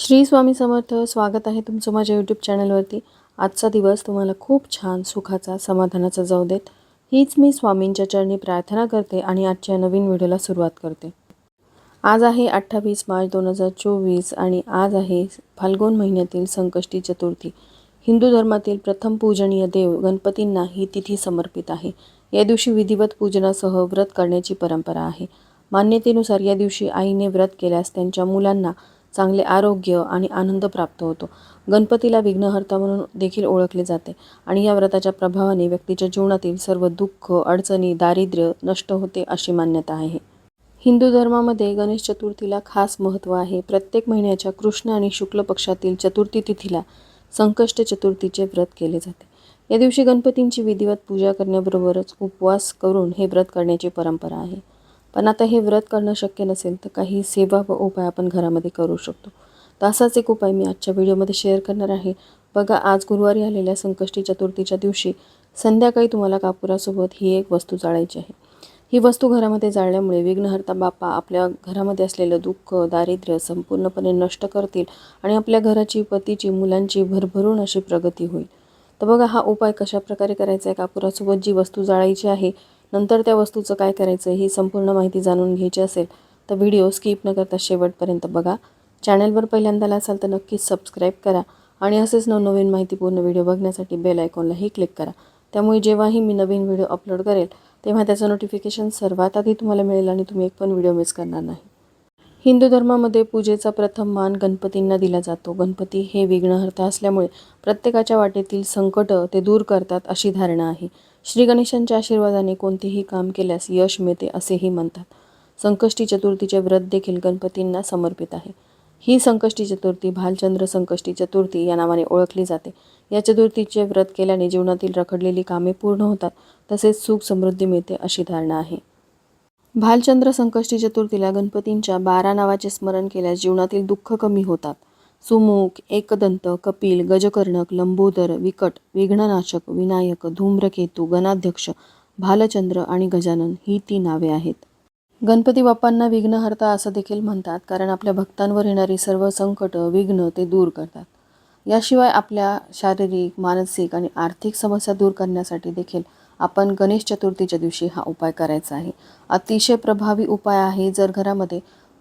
श्री स्वामी समर्थ स्वागत आहे तुमचं माझ्या यूट्यूब चॅनलवरती आजचा दिवस तुम्हाला खूप छान सुखाचा समाधानाचा जाऊ देत. हीच मी स्वामींच्या चरणी प्रार्थना करते आणि आजच्या नवीन व्हिडिओला सुरुवात करते. आज आहे अठ्ठावीस मार्च दोन हजार चोवीस आणि आज आहे फाल्गुन महिन्यातील संकष्टी चतुर्थी. हिंदू धर्मातील प्रथम पूजनीय देव गणपतींना ही तिथी समर्पित आहे. या दिवशी विधिवत पूजनासह व्रत करण्याची परंपरा आहे. मान्यतेनुसार या दिवशी आईने व्रत केल्यास त्यांच्या मुलांना चांगले आरोग्य आणि आनंद प्राप्त होतो. गणपतीला विघ्नहर्ता म्हणून देखील ओळखले जाते आणि या व्रताच्या प्रभावाने व्यक्तीच्या जीवनातील सर्व दुःख अडचणी दारिद्र्य नष्ट होते अशी मान्यता आहे. हिंदू धर्मामध्ये गणेश चतुर्थीला खास महत्त्व आहे. प्रत्येक महिन्याच्या कृष्ण आणि शुक्ल पक्षातील चतुर्थी तिथीला संकष्ट चतुर्थीचे व्रत केले जाते. या दिवशी गणपतींची विधिवत पूजा करण्याबरोबरच उपवास करून हे व्रत करण्याची परंपरा आहे. पण आता हे व्रत करणं शक्य नसेल तर काही सेवा व उपाय आपण घरामध्ये करू शकतो. तर असाच एक उपाय मी आजच्या व्हिडिओमध्ये शेअर करणार आहे. बघा आज गुरुवारी आलेल्या संकष्टी चतुर्थीच्या दिवशी संध्याकाळी तुम्हाला कापुरासोबत ही एक वस्तू जाळायची आहे. ही वस्तू घरामध्ये जाळल्यामुळे विघ्नहर्ता बाप्पा आपल्या घरामध्ये असलेलं दुःख दारिद्र्य संपूर्णपणे नष्ट करतील आणि आपल्या घराची पतीची मुलांची भरभरून अशी प्रगती होईल. तर बघा हा उपाय कशाप्रकारे करायचा आहे? कापुरासोबत जी वस्तू जाळायची आहे नंतर त्या वस्तूचं काय करायचं ही संपूर्ण माहिती जाणून घ्यायची असेल तर व्हिडिओ स्किप न करता शेवटपर्यंत बघा. चॅनलवर पहिल्यांदा असाल तर नक्कीच सबस्क्राईब करा आणि असेच नवनवीन माहितीपूर्ण व्हिडिओ बघण्यासाठी बेल आयकॉनलाही क्लिक करा. त्यामुळे जेव्हाही मी नवीन व्हिडिओ अपलोड करेल तेव्हा त्याचं नोटिफिकेशन सर्वात आधी तुम्हाला मिळेल आणि तुम्ही एक पण व्हिडिओ मिस करणार नाही. हिंदू धर्मामध्ये पूजेचा प्रथम मान गणपतींना दिला जातो. गणपती हे विघ्नहर्ता असल्यामुळे प्रत्येकाच्या वाटेतील संकट ते दूर करतात अशी धारणा आहे. श्री गणेशांच्या आशीर्वादाने कोणतेही काम केल्यास यश मिळते असेही म्हणतात. संकष्टी चतुर्थीचे व्रत देखील गणपतींना समर्पित आहे. ही संकष्टी चतुर्थी भालचंद्र संकष्टी चतुर्थी या नावाने ओळखली जाते. या चतुर्थीचे व्रत केल्याने जीवनातील रखडलेली कामे पूर्ण होतात तसेच सुख समृद्धी मिळते अशी धारणा आहे. भालचंद्र संकष्टी चतुर्थीला गणपतींच्या बारा नावाचे स्मरण केल्यास जीवनातील दुःख कमी होतात. सुमुख एकदंत कपिल गजकर्णक लंबोदर विकट विघ्ननाशक विनायक धूम्रकेतू गणाध्यक्ष भालचंद्र आणि गजानन ही ती नावे आहेत. गणपती बाप्पांना विघ्नहर्ता असं देखील म्हणतात कारण आपल्या भक्तांवर येणारी सर्व संकट विघ्न ते दूर करतात. याशिवाय आपल्या शारीरिक मानसिक आणि आर्थिक समस्या दूर करण्यासाठी देखील आपण गणेश चतुर्थीच्या दिवशी हा उपाय करायचा आहे. अतिशय प्रभावी उपाय आहे जर घरामध्ये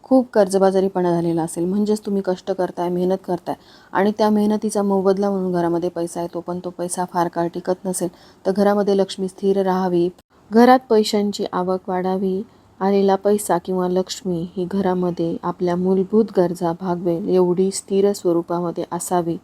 खूप कर्जबाजारीपणा झालेला असेल. म्हणजेच तुम्ही कष्ट करताय मेहनत करताय आणि त्या मेहनतीचा मोबदला म्हणून घरामध्ये पैसा येतो पण तो पैसा फार काळ टिकत नसेल तर घरामध्ये लक्ष्मी स्थिर राहावी. घरात पैशांची आवक वाढावी. आलेला पैसा किंवा लक्ष्मी ही घरामध्ये आपल्या मूलभूत गरजा भागवेल एवढी स्थिर स्वरूपामध्ये असावी.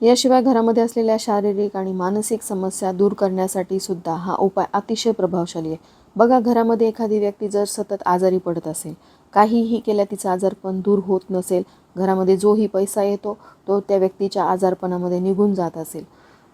याशिवाय घरामध्ये असलेल्या शारीरिक आणि मानसिक समस्या दूर करण्यासाठी सुद्धा हा उपाय अतिशय प्रभावशाली आहे. बघा घरामध्ये एखादी व्यक्ती जर सतत आजारी पडत असेल काहीही केल्या तिचा आजारपण दूर होत नसेल. घरामध्ये जोही पैसा येतो तो त्या व्यक्तीच्या आजारपणामध्ये निघून जात असेल.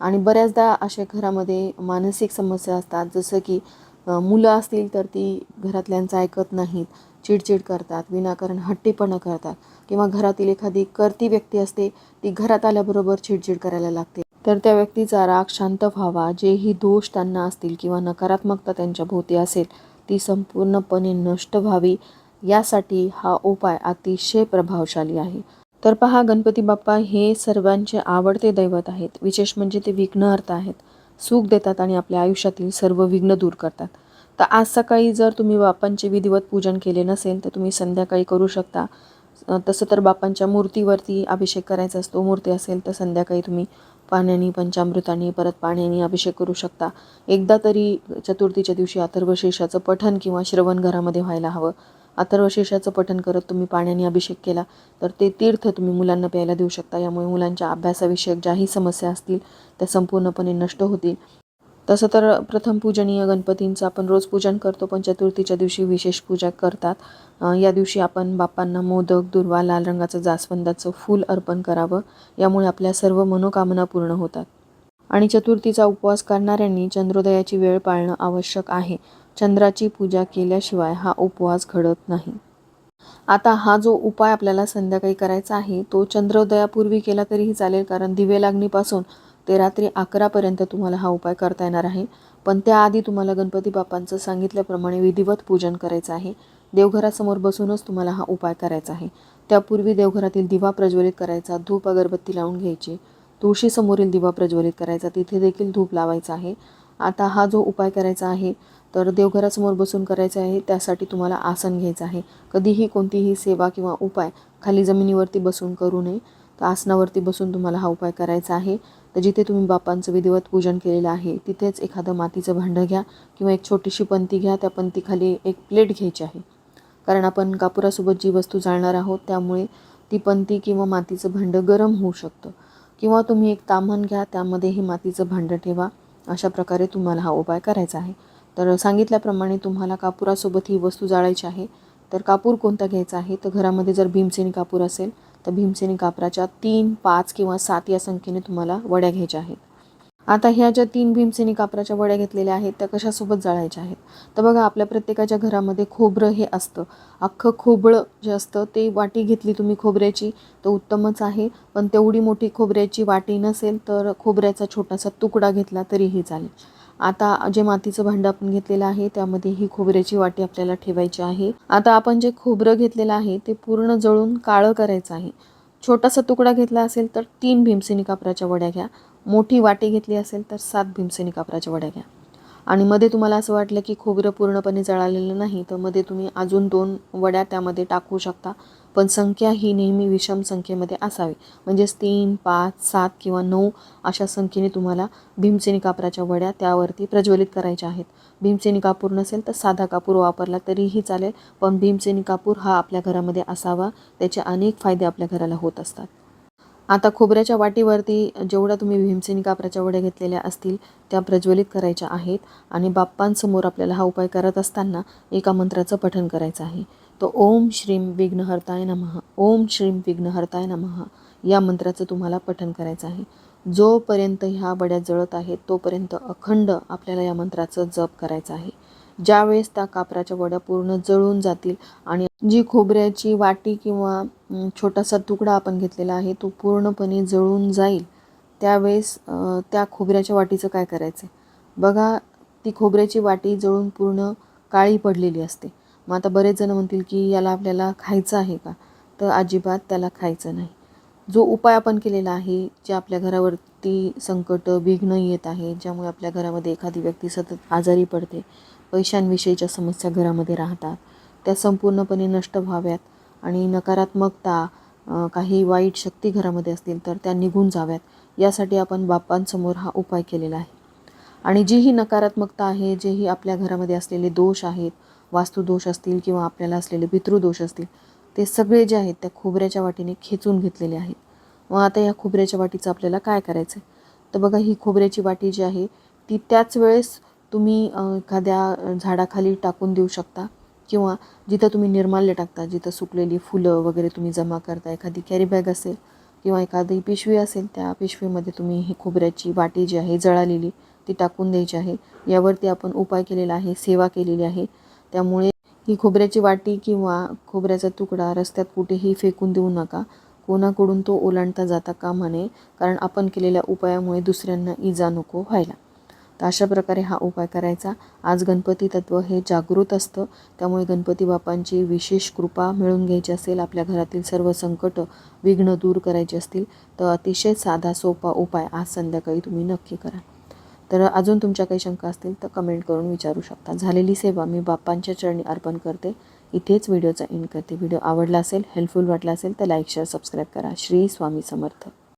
आणि बऱ्याचदा अशा घरामध्ये मानसिक समस्या असतात. जसं की मुलं असतील तर ती घरातल्यांचं ऐकत नाहीत चिडचिड करतात विनाकारण हट्टीपणा करतात. किंवा घरातील एखादी करती व्यक्ती असते ती घरात आल्याबरोबर चिडचिड करायला लागते. तर त्या व्यक्तीचा राग शांत व्हावा जेही दोष त्यांना असतील किंवा नकारात्मकता त्यांच्या भोवती असेल ती संपूर्णपणे नष्ट व्हावी. यासाठी हा उपाय अतिशय प्रभावशाली आहे. तर पहा गणपती बाप्पा हे सर्वांचे आवडते दैवत आहेत. विशेष म्हणजे ते विघ्नहर्ता आहेत. सुख देतात आणि आपल्या आयुष्यातील सर्व विघ्न दूर करतात. तर आज सकाळी जर तुम्ही बाप्पांचे विधिवत पूजन केले नसेल तर तुम्ही संध्याकाळी करू शकता. तसं तर बाप्पांच्या मूर्तीवरती अभिषेक करायचा असतो मूर्ती असेल तर संध्याकाळी तुम्ही पाण्याने पंचामृताने परत पाण्याने अभिषेक करू शकता. एकदा तरी चतुर्थीच्या दिवशी अथर्वशेषाचं पठन किंवा श्रवण घरामध्ये व्हायला हवं. अथर्वशेषाचं पठण करत तुम्ही पाण्याने अभिषेक केला तर ते तीर्थ तुम्ही मुलांना प्यायला देऊ शकता. यामुळे मुलांच्या अभ्यासाविषयक ज्याही समस्या असतील त्या संपूर्णपणे नष्ट होतील. तसं तर प्रथम पूजनीय गणपतींचं आपण रोज पूजन करतो पण चतुर्थीच्या दिवशी विशेष पूजा करतात. या दिवशी आपण बाप्पांना मोदक दुर्वा लाल रंगाचं जास्वंदाचं फूल अर्पण करावं. यामुळे आपल्या सर्व मनोकामना पूर्ण होतात. आणि चतुर्थीचा उपवास करणाऱ्यांनी चंद्रोदयाची वेळ पाळणं आवश्यक आहे. चंद्राची पूजा केल्याशिवाय हा उपवास घडत नाही. आता हा जो उपाय आपल्याला संध्याकाळी करायचा आहे तो चंद्रोदयापूर्वी केला तरीही चालेल कारण दिवे लागणीपासून ते रात्री अकरापर्यंत तुम्हाला हा उपाय करता येणार आहे. पण त्याआधी तुम्हाला गणपती बाप्पांचं सांगितल्याप्रमाणे विधिवत पूजन करायचं आहे. देवघरासमोर बसूनच तुम्हाला हा उपाय करायचा आहे. त्यापूर्वी देवघरातील दिवा प्रज्वलित करायचा धूप अगरबत्ती लावून घ्यायची. तुळशीसमोरील दिवा प्रज्वलित करायचा तिथे देखील धूप लावायचा आहे. आता हा जो उपाय करायचा आहे तर देवघरासमोर बसून करायचं आहे त्यासाठी तुम्हाला आसन घ्यायचं आहे. कधीही कोणतीही सेवा किंवा उपाय खाली जमिनीवरती बसून करू नये. तर आसनावरती बसून तुम्हाला हा उपाय करायचा आहे. तर जिथे तुम्ही बापांचं विधिवत पूजन केलेलं आहे तिथेच एखादं मातीचं भांडं घ्या किंवा एक छोटीशी पंती घ्या त्या पंतीखाली एक प्लेट घ्यायची आहे. कारण आपण कापुरासोबत जी वस्तू जाळणार आहोत त्यामुळे ती पंती किंवा मातीचं भांडं गरम होऊ शकतं. किंवा तुम्ही एक ताम्हण घ्या त्यामध्ये हे मातीचं भांडं ठेवा. अशा प्रकारे तुम्हाला हा उपाय करायचा आहे. तर सांगितल्याप्रमाणे तुम्हाला कापुरासोबत ही वस्तू जाळायची आहे. तर कापूर कोणता घ्यायचा आहे? तर घरामध्ये जर भीमसेनी कापूर असेल तर भीमसेनी कापराच्या तीन पाच किंवा सात या संख्येने तुम्हाला वड्या घ्यायच्या आहेत. आता ह्या ज्या तीन भीमसेनी कापराच्या वड्या घेतलेल्या आहेत त्या कशासोबत जाळायच्या आहेत? तर बघा आपल्या प्रत्येकाच्या घरामध्ये खोबरं हे असतं. अख्खं खोबळं जे असतं ते वाटी घेतली तुम्ही खोबऱ्याची तर उत्तमच आहे. पण तेवढी मोठी खोबऱ्याची वाटी नसेल तर खोबऱ्याचा छोटासा तुकडा घेतला तरीही चालेल. आता जे मातीचं भांडं आपण घेतलेलं आहे त्यामध्ये ही खोबऱ्याची वाटी आपल्याला ठेवायची आहे. आता आपण जे खोबरं घेतलेलं आहे ते पूर्ण जळून काळं करायचं आहे. छोटासा तुकडा घेतला असेल तर तीन भीमसेनी कापराच्या वड्या घ्या. मोठी वाटी घेतली असेल तर सात भीमसेनी कापराच्या वड्या घ्या. आणि मध्ये तुम्हाला असं वाटलं की खोबरं पूर्णपणे जळालेलं नाही तर मध्ये तुम्ही अजून दोन वड्या त्यामध्ये टाकू शकता. पण संख्या ही नेहमी विषम संख्येमध्ये असावी. म्हणजेच तीन पाच सात किंवा नऊ अशा संख्येने तुम्हाला भीमसेनी कापराच्या वड्या त्यावरती प्रज्वलित करायच्या आहेत. भीमसेनी कापूर नसेल तर साधा कापूर वापरला तरीही चालेल पण भीमसेनी कापूर हा आपल्या घरामध्ये असावा. त्याचे अनेक फायदे आपल्या घराला होत असतात. आता खोबऱ्याच्या वाटीवरती जेवढ्या तुम्ही भीमसेनी कापराच्या वड्या घेतलेल्या असतील त्या प्रज्वलित करायच्या आहेत आणि बाप्पांसमोर आपल्याला हा उपाय करत असताना एका मंत्राचं पठण करायचं आहे. तो ओम श्रीम विघ्नहर्ताय नमः ओम श्रीम विघ्नहर्ताय नमः या मंत्राचं तुम्हाला पठण करायचं आहे. जोपर्यंत ह्या वड्या जळत आहेत तोपर्यंत अखंड आपल्याला या मंत्राचं जप करायचं आहे. ज्यावेळेस त्या कापराच्या वड्या पूर्ण जळून जातील आणि जी खोबऱ्याची वाटी किंवा छोटासा तुकडा आपण घेतलेला आहे तो पूर्णपणे जळून जाईल त्यावेळेस त्या खोबऱ्याच्या वाटीचं काय करायचं आहे बघा ती खोबऱ्याची वाटी जळून पूर्ण काळी पडलेली असते. मग आता बरेच जण म्हणतील की याला आपल्याला खायचं आहे का? तर अजिबात त्याला खायचं नाही. जो उपाय आपण केलेला आहे जे आपल्या घरावरती संकट विघ्न येत आहे ज्यामुळे आपल्या घरामध्ये एखादी व्यक्ती सतत आजारी पडते पैशांविषयीच्या समस्या घरामध्ये राहतात त्या संपूर्णपणे नष्ट व्हाव्यात आणि नकारात्मकता काही वाईट शक्ती घरामध्ये असतील तर त्या निघून जाव्यात यासाठी आपण बाप्पांसमोर हा उपाय केलेला आहे. आणि जी ही नकारात्मकता आहे जे ही आपल्या घरामध्ये असलेले दोष आहेत वास्तुदोष असतील किंवा आपल्याला असलेले पितृदोष असतील ते सगळे जे आहेत त्या खोबऱ्याच्या वाटीने खेचून घेतलेले आहेत. मग आता या खोबऱ्याच्या वाटीचं आपल्याला काय करायचं आहे तर बघा ही खोबऱ्याची वाटी जी आहे ती त्याच वेळेस तुम्ही एखाद्या झाडाखाली टाकून देऊ शकता किंवा जिथं तुम्ही निर्माल्य टाकता जिथं सुकलेली फुलं वगैरे तुम्ही जमा करता एखादी कॅरी बॅग असेल किंवा एखादी पिशवी असेल त्या पिशवीमध्ये तुम्ही ही खोबऱ्याची वाटी जी आहे जळालेली ती टाकून द्यायची आहे. यावरती आपण उपाय केलेला आहे सेवा केलेली आहे. त्यामुळे ही खोबऱ्याची वाटी किंवा खोबऱ्याचा तुकडा रस्त्यात कुठेही फेकून देऊ नका. कोणाकडून तो ओलांडता जाता कामा नये कारण आपण केलेल्या उपायामुळे दुसऱ्यांना इजा नको व्हायला. तर अशा प्रकारे हा उपाय करायचा. आज गणपती तत्व हे जागृत असतं. त्यामुळे गणपती बापांची विशेष कृपा मिळून घ्यायची असेल आपल्या घरातील सर्व संकट विघ्न दूर करायचे असतील तर अतिशय साधा सोपा उपाय आज संध्याकाळी तुम्ही नक्की करा. तर अजून तुमच्या काही शंका असतील तर कमेंट करून विचारू शकता. झालेली सेवा मी बाप्पांच्या चरणी अर्पण करते. इथेच व्हिडिओचा एंड करते. व्हिडिओ आवडला असेल हेल्पफुल वाटला असेल तर लाईक शेअर सबस्क्राईब करा. श्री स्वामी समर्थ.